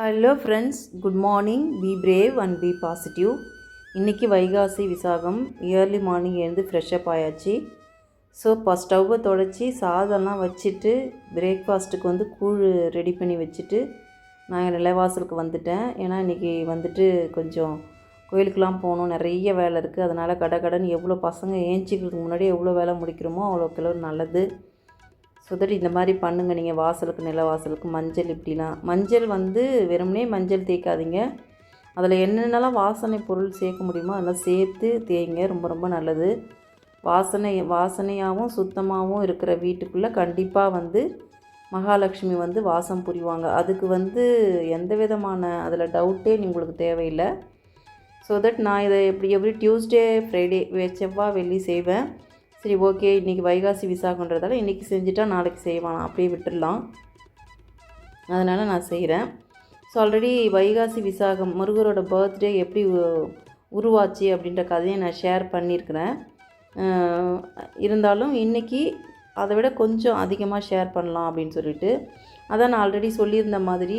Hello friends good morning be brave and be positive இன்றைக்கி Vaikasi Visakam. Early morning எழுந்து ஃப்ரெஷ்ஷப் ஆயாச்சு. ஸோ இப்போ ஸ்டவ்வை தொடச்சி சாதம்லாம் வச்சுட்டு பிரேக்ஃபாஸ்ட்டுக்கு வந்து கூழ் ரெடி பண்ணி வச்சுட்டு நான் நிலைவாசலுக்கு வந்துட்டேன். ஏன்னா இன்றைக்கி வந்துட்டு கொஞ்சம் கோயிலுக்கெலாம் போகணும். நிறைய வேலை இருக்குது அதனால் கடை கடன் எவ்வளோ பசங்க ஏஞ்சிக்கிறதுக்கு முன்னாடி எவ்வளோ வேலை முடிக்கிறோமோ அவ்வளோ கிலோ நல்லது. ஸோ தட் இந்த மாதிரி பண்ணுங்கள் நீங்கள் வாசலுக்கு நில வாசலுக்கு மஞ்சள் இப்படிலாம் மஞ்சள் வந்து வெறுமனே மஞ்சள் தேய்க்காதீங்க. அதில் என்னென்னலாம் வாசனை பொருள் சேர்க்க முடியுமோ அதெல்லாம் சேர்த்து தேய்ங்க. ரொம்ப ரொம்ப நல்லது. வாசனை வாசனையாகவும் சுத்தமாகவும் இருக்கிற வீட்டுக்குள்ளே கண்டிப்பாக வந்து மகாலட்சுமி வந்து வாசம் புரிவாங்க. அதுக்கு வந்து எந்த விதமான அதில் டவுட்டே உங்களுக்கு தேவையில்லை. ஸோ தட் நான் இதை எப்படி எவ்ரி டியூஸ்டே ஃப்ரைடே செவ்வாய் வெள்ளி செய்வேன். சரி ஓகே இன்றைக்கி வைகாசி விசாகன்றதால இன்றைக்கி செஞ்சுட்டா நாளைக்கு செய்வான் அப்படியே விட்டுடலாம். அதனால் நான் செய்கிறேன் ஸோ ஆல்ரெடி வைகாசி விசாகம் முருகரோட பர்த்டே எப்படி உ- உருவாச்சு அப்படின்ற கதையை நான் ஷேர் பண்ணியிருக்கிறேன். இருந்தாலும் இன்றைக்கி அதை விட கொஞ்சம் அதிகமாக ஷேர் பண்ணலாம் அப்படின்னு சொல்லிட்டு. அதான் நான் ஆல்ரெடி சொல்லியிருந்த மாதிரி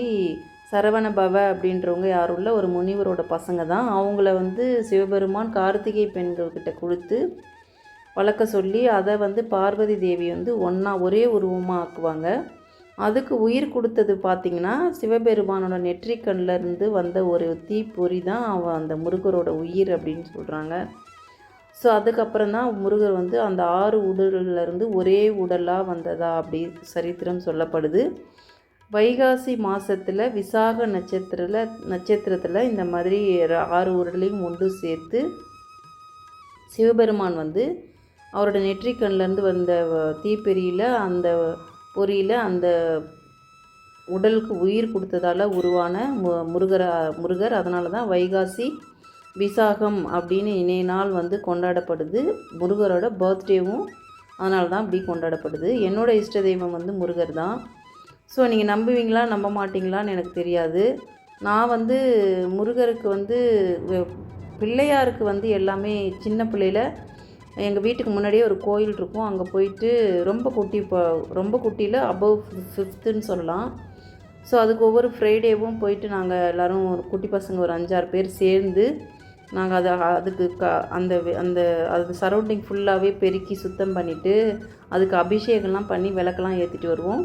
சரவண பவ அப்படின்றவங்க யாரும் இல்லை ஒரு முனிவரோட பசங்க தான். அவங்கள வந்து சிவபெருமான் கார்த்திகை பெண்கள்கிட்ட கொடுத்து வளர்க்க சொல்லி அதை வந்து பார்வதி தேவி வந்து ஒன்றா ஒரே உருவமாக ஆக்குவாங்க. அதுக்கு உயிர் கொடுத்தது பார்த்திங்கன்னா சிவபெருமானோட நெற்றிக்கண்ணிலேருந்து வந்த ஒரு தீப்பொறி தான் அவன் அந்த முருகரோட உயிர் அப்படின்னு சொல்கிறாங்க ஸோ அதுக்கப்புறம் தான் முருகர் வந்து அந்த ஆறு உடல்லேருந்து ஒரே உடலாக வந்ததா அப்படி சரித்திரம் சொல்லப்படுது. வைகாசி மாதத்தில் விசாக நட்சத்திரத்தில் நட்சத்திரத்தில் இந்த மாதிரி ஆறு உடலையும் ஒன்று சேர்த்து சிவபெருமான் வந்து அவரோட நெற்றிக்கண்லேருந்து வந்த வ- தீப்பெரியில் அந்த பொறியில் அந்த உடலுக்கு உயிர் கொடுத்ததால உருவான மு முருகர் முருகர். அதனால தான் வைகாசி விசாகம் அப்படின்னு இணைய நாள் வந்து கொண்டாடப்படுது. முருகரோட பர்த்டேவும் அதனால தான் அப்படி கொண்டாடப்படுது. என்னோடய இஷ்ட தெய்வம் வந்து முருகர் தான் ஸோ நீங்கள் நம்புவீங்களா நம்ப மாட்டீங்களான்னு எனக்கு தெரியாது. நான் வந்து முருகருக்கு வந்து பிள்ளையாருக்கு வந்து எல்லாமே சின்ன பிள்ளையில் எங்கள் வீட்டுக்கு முன்னாடியே ஒரு கோயில் இருக்கும். அங்கே போயிட்டு ரொம்ப குட்டி இப்போ ரொம்ப குட்டியில் அபவ் ஃபிஃப்த்துன்னு சொல்லலாம். ஸோ அதுக்கு ஒவ்வொரு ஃப்ரைடேவும் போயிட்டு நாங்கள் எல்லோரும் ஒரு குட்டி பசங்க ஒரு அஞ்சாறு பேர் சேர்ந்து நாங்கள் அதை அதுக்கு க அந்த அந்த அது சரௌண்டிங் ஃபுல்லாகவே பெருக்கி சுத்தம் பண்ணிவிட்டு அதுக்கு அபிஷேகம்லாம் பண்ணி விளக்கெல்லாம் ஏற்றிட்டு வருவோம்.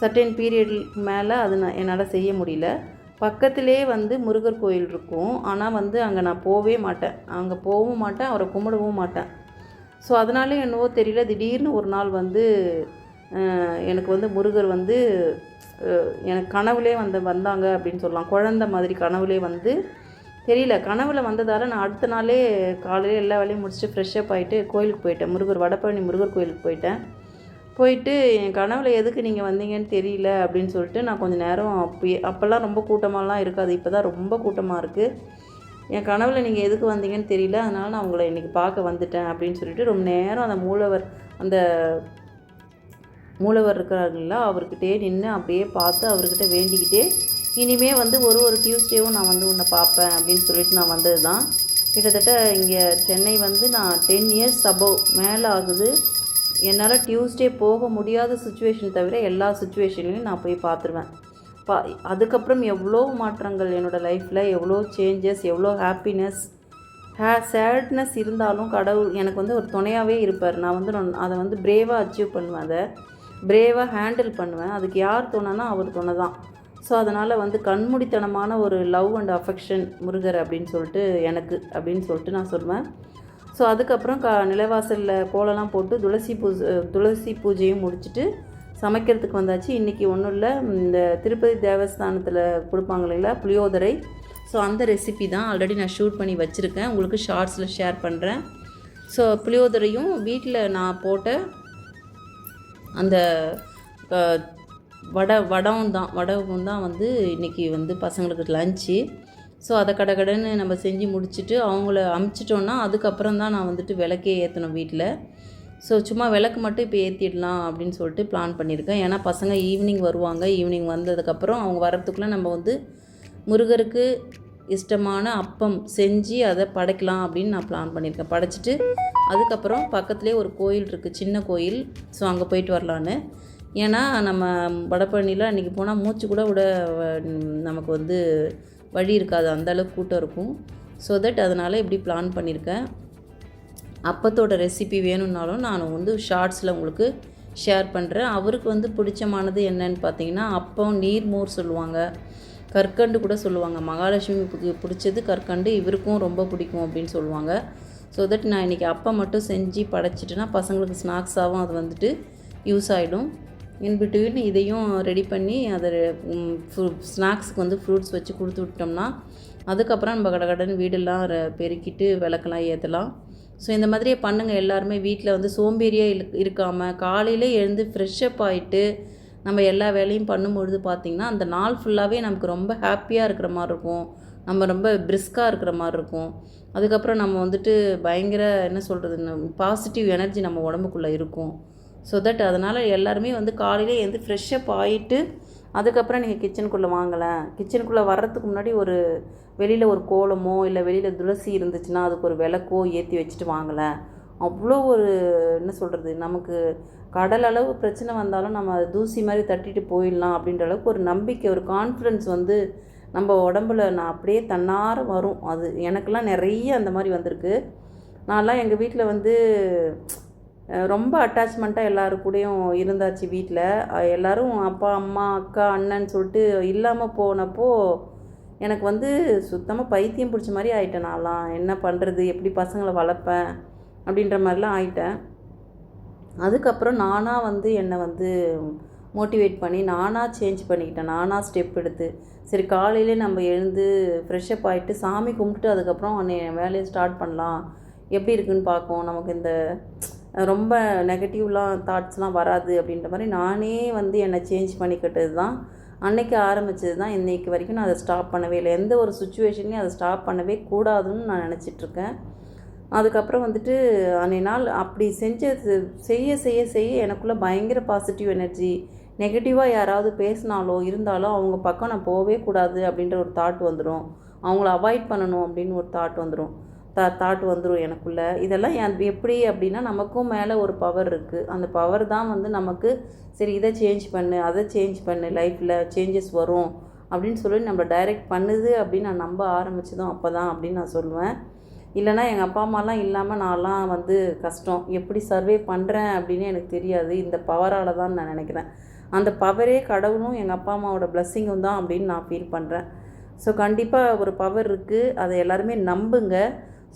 சர்டன் பீரியடுக்கு மேலே அது நான் என்னால் செய்ய முடியல. பக்கத்திலே வந்து முருகர் கோயில் இருக்கும். ஆனால் வந்து அங்கே நான் போகவே மாட்டேன். அங்கே போகவும் மாட்டேன் அவரை கும்பிடவும் மாட்டேன். ஸோ அதனால என்னவோ தெரியல. திடீர்னு ஒரு நாள் வந்து எனக்கு வந்து முருகர் வந்து எனக்கு கனவுலே வந்து வந்தாங்க அப்படின்னு சொல்லலாம். குழந்த மாதிரி கனவுலே வந்து தெரியல. கனவுல வந்ததால் நான் அடுத்த நாளே காலையில் எல்லா வேலையும் முடிச்சுட்டு ஃப்ரெஷ்ஷப் ஆகிட்டு கோயிலுக்கு போயிட்டேன். முருகர் வடபழனி முருகர் கோயிலுக்கு போயிட்டேன். போயிட்டு என் கனவுல எதுக்கு நீங்கள் வந்தீங்கன்னு தெரியல அப்படின்னு சொல்லிட்டு நான் கொஞ்சம் நேரம் அப்பயே அப்போல்லாம் ரொம்ப கூட்டமாலாம் இருக்காது. இப்போ தான் ரொம்ப கூட்டமாக இருக்குது என் கனவில் நீங்கள் எதுக்கு வந்தீங்கன்னு தெரியல அதனால் நான் உங்களை இன்றைக்கி பார்க்க வந்துட்டேன் அப்படின்னு சொல்லிட்டு ரொம்ப நேரம் அந்த மூலவர் அந்த மூலவர் இருக்கிறாருங்களா அவர்கிட்டயே நின்று அப்படியே பார்த்து அவர்கிட்ட வேண்டிக்கிட்டே இனிமே வந்து ஒரு ஒரு டியூஸ்டேவும் நான் வந்து உன்னை பார்ப்பேன் அப்படின்னு சொல்லிட்டு நான் வந்தது தான் கிட்டத்தட்ட இங்கே சென்னை வந்து நான் டென் இயர்ஸ் அபவ் மேலே ஆகுது. என்னால் டியூஸ்டே போக முடியாத சுச்சுவேஷன் தவிர எல்லா சுச்சுவேஷன்லையும் நான் போய் பார்த்துருவேன். பா அதுக்கப்புறம் எவ்வளோ மாற்றங்கள் என்னோடய லைஃப்பில் எவ்வளோ சேஞ்சஸ் எவ்வளோ ஹாப்பினஸ் ஹே சேட்னஸ் இருந்தாலும் கடவுள் எனக்கு வந்து ஒரு துணையாகவே இருப்பார். நான் வந்து நான் அதை வந்து பிரேவாக அச்சீவ் பண்ணுவேன் அதை. பிரேவாக ஹேண்டில் பண்ணுவேன். அதுக்கு யார் துணைனா அவர் துணை தான். ஸோ அதனால் வந்து கண்மூடித்தனமான ஒரு லவ் அண்ட் அஃபெக்ஷன் முருகர் அப்படின்னு சொல்லிட்டு எனக்கு அப்படின்னு சொல்லிட்டு நான் சொல்லுவேன் ஸோ அதுக்கப்புறம் க நிலவாசலில் கோலம்லாம் போட்டு துளசி பூஜை துளசி பூஜையும் முடிச்சுட்டு சமைக்கிறதுக்கு வந்தாச்சு. இன்றைக்கி ஒன்றும் இல்லை. இந்த திருப்பதி தேவஸ்தானத்தில் கொடுப்பாங்க இல்லைங்களா புளியோதரை. ஸோ அந்த ரெசிபி தான் ஆல்ரெடி நான் ஷூட் பண்ணி வச்சுருக்கேன். உங்களுக்கு ஷார்ட்ஸில் ஷேர் பண்ணுறேன் ஸோ புளியோதரையும் வீட்டில் நான் போட்ட அந்த வடை வடம் தான். வடவும் தான் வந்து இன்றைக்கி வந்து பசங்களுக்கு லஞ்சு ஸோ அதை கடகடன்னு நம்ம செஞ்சு முடிச்சுட்டு அவங்கள அமுச்சிட்டோன்னா அதுக்கப்புறம் தான் நான் வந்துட்டு விளக்கே ஏற்றணும் வீட்டில் ஸோ சும்மா விளக்கு மட்டும் இப்போ ஏற்றிடலாம் அப்படின்னு சொல்லிட்டு பிளான் பண்ணியிருக்கேன். ஏன்னா பசங்க ஈவினிங் வருவாங்க. ஈவினிங் வந்ததுக்கப்புறம் அவங்க வரத்துக்குள்ளே நம்ம வந்து முருகருக்கு இஷ்டமான அப்பம் செஞ்சு அதை படைக்கலாம் அப்படின்னு நான் பிளான் பண்ணியிருக்கேன். படைச்சிட்டு அதுக்கப்புறம் பக்கத்துலேயே ஒரு கோயில் இருக்குது சின்ன கோயில். ஸோ அங்கே போயிட்டு வரலான்னு. ஏன்னா நம்ம வடப்பழனியில் அன்றைக்கி போனால் மூச்சு கூட விட வ- நமக்கு வந்து வழி இருக்காது. அந்த அளவுக்கு கூட்டம் இருக்கும். ஸோ தட் அதனால் இப்படி பிளான் பண்ணியிருக்கேன். அப்பத்தோட ரெசிபி வேணும்னாலும் நான் வந்து ஷார்ட்ஸில் உங்களுக்கு ஷேர் பண்ணுறேன் அவருக்கு வந்து பிடிச்சமானது என்னன்னு பார்த்தீங்கன்னா அப்பம் நீர்மோர் சொல்லுவாங்க. கற்கண்டு கூட சொல்லுவாங்க. மகாலட்சுமிக்கு பிடிச்சது கற்கண்டு இவருக்கும் ரொம்ப பிடிக்கும் அப்படின்னு சொல்லுவாங்க. ஸோ தட் நான் இன்றைக்கி அப்பம் மட்டும் செஞ்சு படைச்சிட்டேன்னா பசங்களுக்கு ஸ்நாக்ஸாகவும் அது வந்துட்டு யூஸ் ஆகிடும் இன் பிட்வீன் இதையும் ரெடி பண்ணி அதை ஸ்நாக்ஸுக்கு வந்து ஃப்ரூட்ஸ் வச்சு கொடுத்து விட்டோம்னா அதுக்கப்புறம் நம்ம கடகடன்னு வீடெல்லாம் ர- பெருக்கிட்டு விளக்கெல்லாம் ஏற்றலாம் ஸோ இந்த மாதிரியே பண்ணுங்கள் எல்லாருமே. வீட்டில் வந்து சோம்பேறியாக இரு இருக்காமல் காலையிலே எழுந்து ஃப்ரெஷ்ஷப் ஆகிட்டு நம்ம எல்லா வேலையும் பண்ணும்பொழுது பார்த்திங்கன்னா அந்த நாள் ஃபுல்லாகவே நமக்கு ரொம்ப ஹாப்பியாக இருக்கிற மாதிரி இருக்கும். நம்ம ரொம்ப பிரிஸ்காக இருக்கிற மாதிரி இருக்கும். அதுக்கப்புறம் நம்ம வந்துட்டு பயங்கர என்ன சொல்கிறது பாசிட்டிவ் எனர்ஜி நம்ம உடம்புக்குள்ளே இருக்கும். ஸோ தட் அதனால் எல்லாருமே வந்து காலையிலே எழுந்து ஃப்ரெஷ்ஷப் ஆகிட்டு அதுக்கப்புறம் நீங்கள் கிச்சனுக்குள்ளே வாங்கலை. கிச்சனுக்குள்ளே வர்றதுக்கு முன்னாடி ஒரு வெளியில் ஒரு கோலமோ இல்லை வெளியில் துளசி இருந்துச்சுன்னா அதுக்கு ஒரு விளக்கோ ஏற்றி வச்சுட்டு வாங்கலை. அவ்வளோ ஒரு என்ன சொல்கிறது நமக்கு கடல் அளவு பிரச்சனை வந்தாலும் நம்ம அதை தூசி மாதிரி தட்டிட்டு போயிடலாம் அப்படின்ற அளவுக்கு ஒரு நம்பிக்கை ஒரு கான்ஃபிடென்ஸ் வந்து நம்ம உடம்புல நான் அப்படியே தன்னார வரும். அது எனக்கெல்லாம் நிறைய அந்த மாதிரி வந்திருக்கு. நான்லாம் எங்கள் வீட்டில் வந்து ரொம்ப அட்டாச்மெண்ட்டாக எல்லாரு கூடயும் இருந்தாச்சு வீட்டில் எல்லோரும் அப்பா அம்மா அக்கா அண்ணன் சொல்லிட்டு இல்லாமல் போனப்போ எனக்கு வந்து சுத்தமாக பைத்தியம் பிடிச்ச மாதிரி ஆகிட்டேன் நான்லாம். என்ன பண்ணுறது எப்படி பசங்களை வளர்ப்பேன்? அப்படின்ற மாதிரிலாம் ஆகிட்டேன் அதுக்கப்புறம் நானாக வந்து என்னை வந்து மோட்டிவேட் பண்ணி நானாக சேஞ்ச் பண்ணிக்கிட்டேன். நானாக ஸ்டெப் எடுத்து. சரி காலையிலே நம்ம எழுந்து ஃப்ரெஷ்அப் ஆகிட்டு சாமி கும்பிட்டு அதுக்கப்புறம் அன்னை வேலையை ஸ்டார்ட் பண்ணலாம். எப்படி இருக்குன்னு பார்க்கும் நமக்கு இந்த ரொம்ப நெகட்டிவ்லாம் தாட்ஸ்லாம் வராது அப்படின்ற மாதிரி நானே வந்து என்னை சேஞ்ச் பண்ணிக்கிட்டது தான் அன்னைக்கு ஆரம்பிச்சது தான் இன்றைக்கு வரைக்கும் நான் அதை ஸ்டாப் பண்ணவே இல்லை. எந்த ஒரு சுச்சுவேஷன்லையும் அதை ஸ்டாப் பண்ணவே கூடாதுன்னு நான் நினச்சிட்ருக்கேன். அதுக்கப்புறம் வந்துட்டு அன்னை நாள் அப்படி செஞ்சது செய்ய செய்ய செய்ய எனக்குள்ளே பயங்கர பாசிட்டிவ் எனர்ஜி நெகட்டிவாக யாராவது பேசினாலோ இருந்தாலோ அவங்க பக்கம் நான் போகவே கூடாது அப்படின்ற ஒரு தாட் வந்துடும் அவங்கள அவாய்ட் பண்ணணும் அப்படின்னு ஒரு தாட் வந்துடும் தா தாட் வந்துடும் எனக்குள்ளே. இதெல்லாம் எப்படி அப்படின்னா நமக்கும் மேலே ஒரு பவர் இருக்குது அந்த பவர் தான் வந்து நமக்கு சரி இதை சேஞ்ச் பண்ணு அதை சேஞ்ச் பண்ணு லைஃப்பில் சேஞ்சஸ் வரும் அப்படின்னு சொல்லி நம்ம டைரக்ட் பண்ணுது அப்படின்னு நான் நம்ப ஆரம்பிச்சதும் அப்போ தான் அப்படின்னு நான் சொல்லுவேன். இல்லைனா எங்கள் அப்பா அம்மாலாம் இல்லாமல் நான்லாம் வந்து கஷ்டம். எப்படி சர்வே பண்ணுறேன் அப்படின்னு எனக்கு தெரியாது. இந்த பவரால் தான் நான் நினைக்கிறேன். அந்த பவரே கடவுளும் எங்கள் அப்பா அம்மாவோட பிளஸ்ஸிங்கும் தான் அப்படின்னு நான் ஃபீல் பண்ணுறேன் ஸோ கண்டிப்பாக ஒரு பவர் இருக்குது அதை எல்லாருமே நம்புங்க.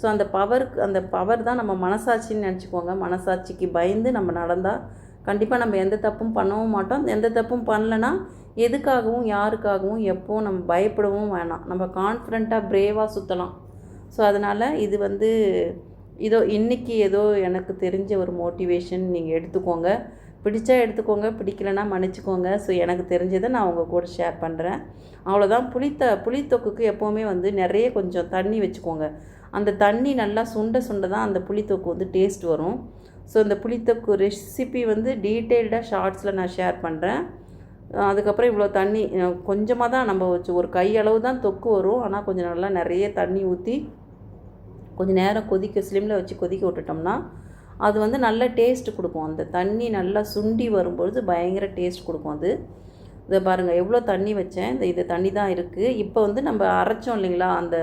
ஸோ அந்த பவருக்கு அந்த பவர் தான் நம்ம மனசாட்சின்னு நினச்சிக்கோங்க. மனசாட்சிக்கு பயந்து நம்ம நடந்தால் கண்டிப்பாக நம்ம எந்த தப்பும் பண்ணவும் மாட்டோம். எந்த தப்பும் பண்ணலனா எதுக்காகவும் யாருக்காகவும் எப்போவும் நம்ம பயப்படவும் வேணாம். நம்ம கான்ஃபிடண்ட்டாக ப்ரேவாக சுற்றலாம் ஸோ அதனால் இது வந்து இதோ இன்றைக்கி ஏதோ எனக்கு தெரிஞ்ச ஒரு மோட்டிவேஷன் நீங்கள் எடுத்துக்கோங்க. பிடிச்சா எடுத்துக்கோங்க பிடிக்கலனா மன்னிச்சுக்கோங்க. ஸோ எனக்கு தெரிஞ்சதை நான் உங்கள் கூட ஷேர் பண்ணுறேன் அவ்வளோதான் புளித்த புளித்தொக்குக்கு எப்போவுமே வந்து நிறைய கொஞ்சம் தண்ணி வச்சுக்கோங்க. அந்த தண்ணி நல்லா சுண்ட சுண்ட தான் அந்த புளித்தொக்கு வந்து டேஸ்ட் வரும். ஸோ இந்த புளித்தொக்கு ரெசிபி வந்து டீட்டெயில்டாக ஷார்ட்ஸில் நான் ஷேர் பண்ணுறேன் அதுக்கப்புறம் இவ்வளோ தண்ணி கொஞ்சமாக தான் நம்ம வச்சு ஒரு கையளவு தான் தொக்கு வரும். ஆனால் கொஞ்சம் நல்லா நிறைய தண்ணி ஊற்றி கொஞ்சம் நேரம் கொதிக்க ஸ்லிம்மில் வச்சு கொதிக்க விட்டுட்டோம்னா அது வந்து நல்ல டேஸ்ட் கொடுக்கும். அந்த தண்ணி நல்லா சுண்டி வரும்பொழுது பயங்கர டேஸ்ட் கொடுக்கும் அது. இதை பாருங்கள் எவ்வளோ தண்ணி வச்சேன். இந்த இது தண்ணி தான் இருக்குது இப்போ வந்து நம்ம அரைச்சோம் இல்லைங்களா அந்த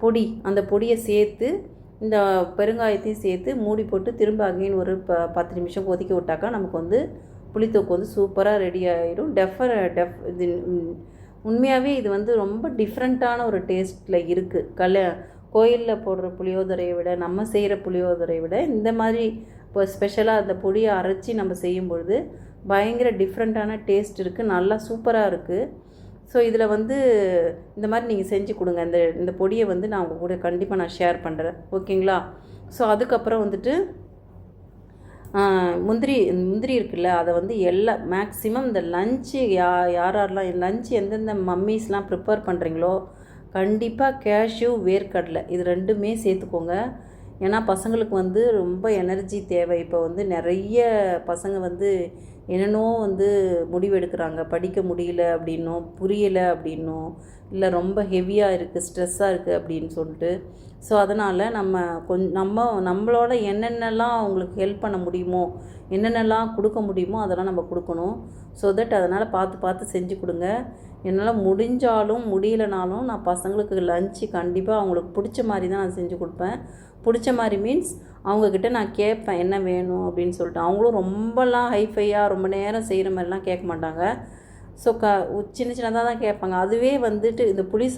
பொடி அந்த பொடியை சேர்த்து இந்த பெருங்காயத்தையும் சேர்த்து மூடி போட்டு திரும்ப அகைன் ஒரு ப பத்து நிமிஷம் கொதிக்க விட்டாக்கா நமக்கு வந்து புளித்தொக்கு வந்து சூப்பராக ரெடி ஆகிடும் டெஃபர் டெஃப் இது உண்மையாகவே இது வந்து ரொம்ப டிஃப்ரெண்ட்டான ஒரு டேஸ்ட்டில் இருக்குது கல கோயிலில் போடுற புளியோதரையை விட நம்ம செய்கிற புளியோதரையை விட இந்த மாதிரி இப்போ ஸ்பெஷலாக அந்த பொடியை அரைச்சி நம்ம செய்யும் பொழுது பயங்கர டிஃப்ரெண்ட்டான டேஸ்ட் இருக்குது நல்லா சூப்பராக இருக்குது ஸோ இதில் வந்து இந்த மாதிரி நீங்கள் செஞ்சு கொடுங்க. இந்த இந்த பொடியை வந்து நான் உங்கள் கூட கண்டிப்பாக நான் ஷேர் பண்ணுறேன் ஓகேங்களா ஸோ அதுக்கப்புறம் வந்துட்டு முந்திரி முந்திரி இருக்குல்ல அதை வந்து எல்லா மேக்ஸிமம் இந்த லஞ்சு யா யார் யாரெல்லாம் லஞ்சு எந்தெந்த மம்மீஸ்லாம் ப்ரிப்பேர் பண்ணுறீங்களோ கண்டிப்பாக கேஷ்யூ வேர்க்கடலை இது ரெண்டுமே சேர்த்துக்கோங்க. ஏன்னா பசங்களுக்கு வந்து ரொம்ப எனர்ஜி தேவை. இப்போ வந்து நிறைய பசங்க வந்து என்னென்னோ வந்து முடிவெடுக்கிறாங்க. படிக்க முடியல அப்படின்னும் புரியலை அப்படின்னும் இல்லை ரொம்ப ஹெவியாக இருக்குது ஸ்ட்ரெஸ்ஸாக இருக்குது அப்படின்னு சொல்லிட்டு. ஸோ அதனால் நம்ம கொஞ் நம்ம நம்மளோட என்னென்னலாம் அவங்களுக்கு ஹெல்ப் பண்ண முடியுமோ என்னென்னலாம் கொடுக்க முடியுமோ அதெல்லாம் நம்ம கொடுக்கணும். ஸோ தட் அதனால் பார்த்து பார்த்து செஞ்சு கொடுங்க. என்னால் முடிஞ்சாலும் முடியலனாலும் நான் பசங்களுக்கு லஞ்சு கண்டிப்பாக அவங்களுக்கு பிடிச்ச மாதிரி தான் நான் செஞ்சு கொடுப்பேன். பிடிச்ச மாதிரி மீன்ஸ் அவங்கக்கிட்ட நான் கேட்பேன் என்ன வேணும்? அப்படின்னு சொல்லிட்டு. அவங்களும் ரொம்பலாம் ஹைஃபையாக ரொம்ப நேரம் செய்கிற மாதிரிலாம் கேட்க மாட்டாங்க. ஸோ க சின்ன சின்னதாக தான் கேட்பாங்க. அதுவே வந்துட்டு இந்த புளி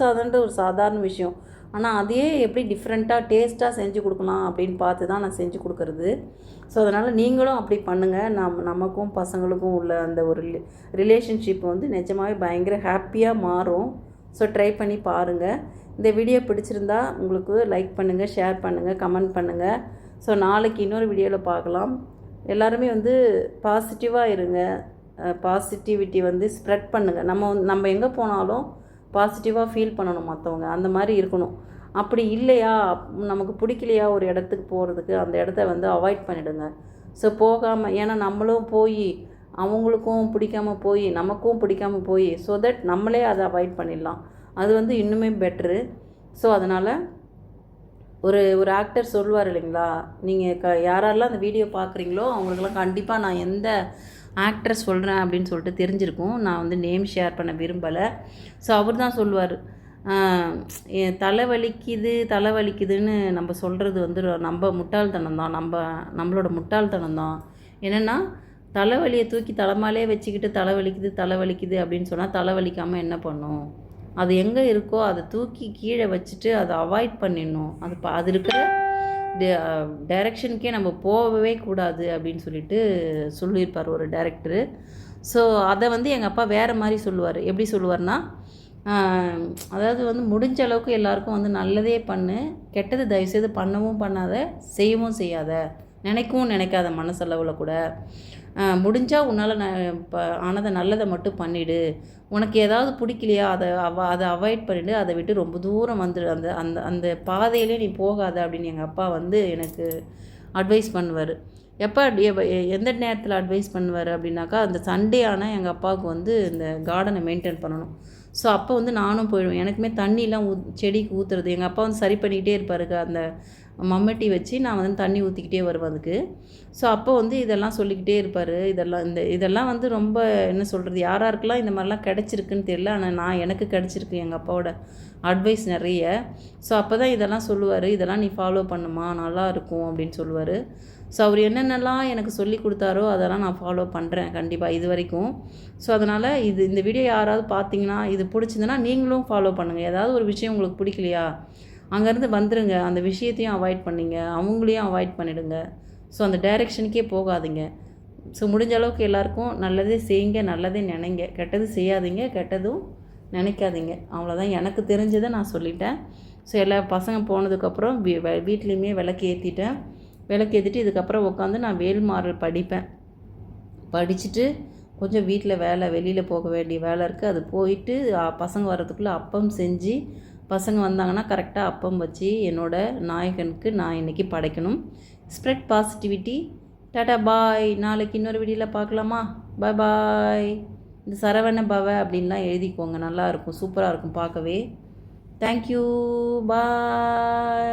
ஒரு சாதாரண விஷயம். ஆனால் அதையே எப்படி டிஃப்ரெண்ட்டாக டேஸ்ட்டாக செஞ்சு கொடுக்கலாம் அப்படின்னு பார்த்து தான் நான் செஞ்சு கொடுக்குறது. ஸோ அதனால் நீங்களும் அப்படி பண்ணுங்கள் நம் நமக்கும் பசங்களுக்கும் உள்ள அந்த ஒரு ரிலேஷன்ஷிப் வந்து நிஜமாகவே பயங்கர ஹாப்பியாக மாறும். ஸோ ட்ரை பண்ணி பாருங்கள் இந்த வீடியோ பிடிச்சிருந்தா உங்களுக்கு லைக் பண்ணுங்கள் ஷேர் பண்ணுங்கள் கமெண்ட் பண்ணுங்கள் ஸோ நாளைக்கு இன்னொரு வீடியோவில் பார்க்கலாம். எல்லாருமே வந்து பாசிட்டிவாக இருங்க. பாசிட்டிவிட்டி வந்து ஸ்ப்ரெட் பண்ணுங்கள் நம்ம வந்து- நம்ம எங்கே போனாலும் பாசிட்டிவாக ஃபீல் பண்ணணும் மற்றவங்க அந்த மாதிரி இருக்கணும். அப்படி இல்லையா? நமக்கு பிடிக்கலையா ஒரு இடத்துக்கு போகிறதுக்கு அந்த இடத்த வந்து அவாய்ட் பண்ணிடுங்க. ஸோ போகாமல் ஏன்னா நம்மளும் போய் அவங்களுக்கும் பிடிக்காம போய் நமக்கும் பிடிக்காம போய் ஸோ தட் நம்மளே அதை அவாய்ட் பண்ணிடலாம். அது வந்து இன்னுமே பெட்ரு ஸோ அதனால் ஒரு ஒரு ஆக்டர் சொல்லுவார் இல்லைங்களா? நீங்கள் க யாரெல்லாம் அந்த வீடியோ பார்க்குறீங்களோ அவங்களுக்கெல்லாம் கண்டிப்பாக நான் எந்த ஆக்டர் சொல்கிறேன் அப்படின்னு சொல்லிட்டு தெரிஞ்சிருக்கும். நான் வந்து நேம் ஷேர் பண்ண விரும்பலை. ஸோ அவர் தான் சொல்லுவார். என் தலை வலிக்குது தலை வலிக்குதுன்னு நம்ம சொல்கிறது வந்து நம்ம முட்டாள்தனம் தான். நம்ம நம்மளோட முட்டாள்தனம் தான். என்னென்னா தலைவலியை தூக்கி தலைமாலே வச்சுக்கிட்டு தலை வலிக்குது தலை வலிக்குது அப்படின்னு சொன்னால் தலை வலிக்காமல் என்ன பண்ணும்? அது எங்கே இருக்கோ அதை தூக்கி கீழே வச்சுட்டு அதை அவாய்ட் பண்ணிடணும். அது ப அது இருக்கிற டைரக்ஷனுக்கே நம்ம போகவே கூடாது அப்படின்னு சொல்லிட்டு சொல்லியிருப்பார் ஒரு டேரக்டரு ஸோ அதை வந்து எங்கள் அப்பா வேறு மாதிரி சொல்லுவார். எப்படி சொல்லுவார்னா அதாவது வந்து முடிஞ்ச அளவுக்கு எல்லாருக்கும் வந்து நல்லதே பண்ணு. கெட்டது தயவுசெய்து பண்ணவும் பண்ணாத செய்யவும் செய்யாத. நினைக்கவும் நினைக்காத மனசளவில் கூட முடிஞ்சால் உன்னால் ந இப்போ ஆனதை நல்லதை மட்டும் பண்ணிவிடு உனக்கு ஏதாவது பிடிக்கலையா அதை அவ அதை அவாய்ட் பண்ணிவிடு அதை விட்டு ரொம்ப தூரம் வந்துடு. அந்த அந்த அந்த பாதையிலே நீ போகாத அப்படின்னு எங்கள் அப்பா வந்து எனக்கு அட்வைஸ் பண்ணுவார். எப்போ எந்த நேரத்தில் அட்வைஸ் பண்ணுவார் அப்படின்னாக்கா அந்த சண்டே ஆனால் எங்கள் அப்பாவுக்கு வந்து இந்த கார்டனை மெயின்டைன் பண்ணணும். ஸோ அப்போ வந்து நானும் போயிடுவேன். எனக்குமே தண்ணிலாம் ஊத் செடிக்கு ஊற்றுறது எங்கள் அப்பா வந்து சரி பண்ணிக்கிட்டே இருப்பாரு அந்த மம்மட்டி வச்சு நான் வந்து தண்ணி ஊற்றிக்கிட்டே வருவேன் அதுக்கு. ஸோ அப்போ வந்து இதெல்லாம் சொல்லிக்கிட்டே இருப்பார். இதெல்லாம் இந்த இதெல்லாம் வந்து ரொம்ப என்ன சொல்கிறது யாராருக்கெல்லாம் இந்த மாதிரிலாம் கிடச்சிருக்குன்னு தெரியல. ஆனால் நான் எனக்கு கிடச்சிருக்கு எங்கள் அப்பாவோட அட்வைஸ் நிறைய. ஸோ அப்போ தான் இதெல்லாம் சொல்லுவார். இதெல்லாம் நீ ஃபாலோ பண்ணுமா? நல்லா இருக்கும் அப்படின்னு சொல்லுவார். ஸோ அவர் என்னென்னலாம் எனக்கு சொல்லி கொடுத்தாரோ அதெல்லாம் நான் ஃபாலோ பண்ணுறேன் கண்டிப்பாக இது வரைக்கும். ஸோ அதனால் இது இந்த வீடியோ யாராவது பார்த்தீங்கன்னா இது பிடிச்சிருந்துன்னா நீங்களும் ஃபாலோ பண்ணுங்கள் ஏதாவது ஒரு விஷயம் உங்களுக்கு பிடிக்கலையா? அங்கேருந்து வந்துடுங்க அந்த விஷயத்தையும் அவாய்ட் பண்ணிங்க. அவங்களையும் அவாய்ட் பண்ணிடுங்க. ஸோ அந்த டைரெக்ஷனுக்கே போகாதீங்க. ஸோ முடிஞ்ச அளவுக்கு எல்லாருக்கும் நல்லதே செய்யுங்க நல்லதே நினைங்க. கெட்டது செய்யாதீங்க கெட்டதும் நினைக்காதீங்க. அவ்வளோதான் எனக்கு தெரிஞ்சதை நான் சொல்லிட்டேன். ஸோ எல்லா பசங்க போனதுக்கப்புறம் வீ வீட்லேயுமே விளக்கு ஏற்றிட்டேன் விளக்கேற்றிட்டு இதுக்கப்புறம் உட்காந்து நான் வேல்மாறல் படிப்பேன். படிச்சுட்டு கொஞ்சம் வீட்டில் வேலை வெளியில் போக வேண்டிய வேலை இருக்குது அது போயிட்டு பசங்க வர்றதுக்குள்ளே அப்பம் செஞ்சு பசங்க வந்தாங்கன்னா கரெக்டாக அப்பம் வச்சு என்னோட நாயகனுக்கு நான் இன்றைக்கி படைக்கணும். Spread positivity tata bye. நாளைக்கு இன்னொரு வீடியோவில் பார்க்கலாமா? பாய் பாய். இந்த சரவண பவ அப்படின்லாம் எழுதிக்கோங்க. நல்லாயிருக்கும் சூப்பராக இருக்கும் பார்க்கவே. Thank you bye